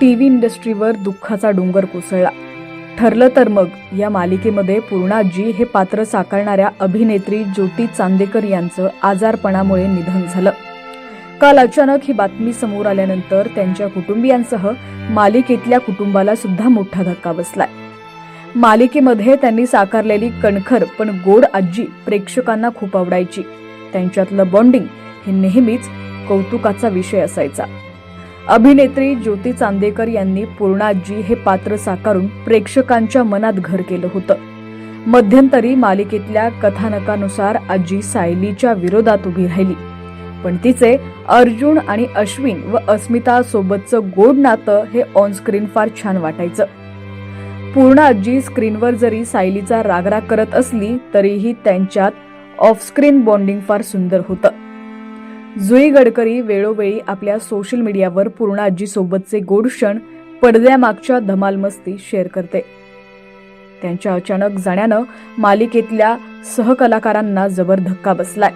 T V इंडस्ट्रीवर दुःखाचा डोंगर कोसळला. ठरलं तर मग या मालिकेमध्ये पूर्णाजी हे पात्र साकारणाऱ्या अभिनेत्री ज्योती चांदेकर यांचं आजारपणामुळे निधन झालं. काल अचानक ही बातमी समोर आल्यानंतर त्यांच्या कुटुंबियांसह मालिकेतल्या कुटुंबाला सुद्धा मोठा धक्का बसलाय. मालिकेमध्ये त्यांनी साकारलेली कणखर पण गोड आजी प्रेक्षकांना खूप आवडायची. त्यांच्यातलं बॉन्डिंग हे नेहमीच कौतुकाचा विषय असायचा. अभिनेत्री ज्योती चांदेकर यांनी पूर्णाजी हे पात्र साकारून प्रेक्षकांच्या मनात घर केलं होतं. मध्यंतरी मालिकेतल्या कथानकानुसार आजी सायलीच्या विरोधात उभी राहिली. पण तिचे अर्जुन आणि अश्विन व अस्मिता सोबतचं गोड नातं हे ऑनस्क्रीन फार छान वाटायचं. पूर्ण आजी स्क्रीनवर जरी सायलीचा रागराग करत असली तरीही त्यांच्यात ऑफस्क्रीन बॉन्डिंग फार सुंदर होतं. जुई गडकरी वेळोवेळी आपल्या सोशल मीडियावर पूर्ण आजीसोबतचे गोड क्षण पडद्यामागच्या धमालमस्ती शेअर करते. त्यांच्या अचानक जाण्यानं मालिकेतल्या सहकलाकारांना जबर धक्का बसलाय.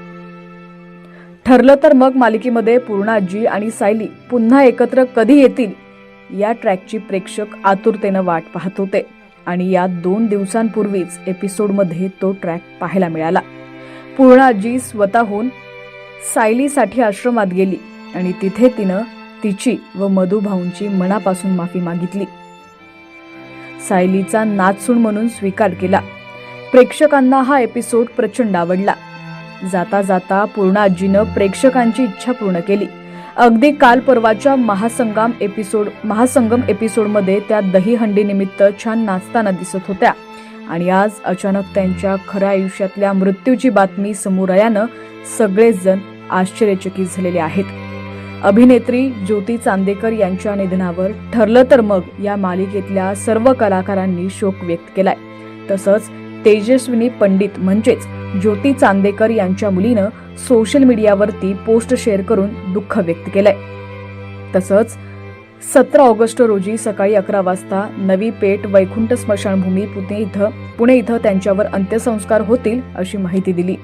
ठरलं तर मग मालिकेमध्ये पूर्णाजी आणि सायली पुन्हा एकत्र कधी येतील या ट्रॅकची प्रेक्षक आतुरतेनं वाट पाहत होते आणि या दोन दिवसांपूर्वीच एपिसोडमध्ये तो ट्रॅक पाहायला मिळाला. पूर्णाजी स्वतःहून सायलीसाठी आश्रमात गेली आणि तिथे तिनं तिची व मधुभाऊंची मनापासून माफी मागितली. सायलीचा नाचसूण म्हणून स्वीकार केला. प्रेक्षकांना हा एपिसोड प्रचंड आवडला. जाता जाता पूर्णाजीनं प्रेक्षकांची इच्छा पूर्ण केली. अगदी काल परवाच्या महासंगाम एपिसोड महासंगम एपिसोडमध्ये त्या दहीहंडीनिमित्त छान नाचताना दिसत होत्या. आणि आज अचानक त्यांच्या खऱ्या आयुष्यातल्या मृत्यूची बातमी समोर आल्यानं सगळेच जण आश्चर्यचकित झालेले आहेत. अभिनेत्री ज्योती चांदेकर यांच्या निधनावर ठरलं तर मग या मालिकेतल्या सर्व कलाकारांनी शोक व्यक्त केलाय. तसंच तेजस्विनी पंडित म्हणजेच ज्योती चांदेकर यांच्या मुलीनं सोशल मीडियावरती पोस्ट शेअर करून दुःख व्यक्त केलंय. तसंच सतरा ऑगस्ट रोजी सकाळी अकरा वाजता नवी पेठ वैकुंठ स्मशानभूमी पुणे इथं पुणे इथं त्यांच्यावर अंत्यसंस्कार होतील अशी माहिती दिली.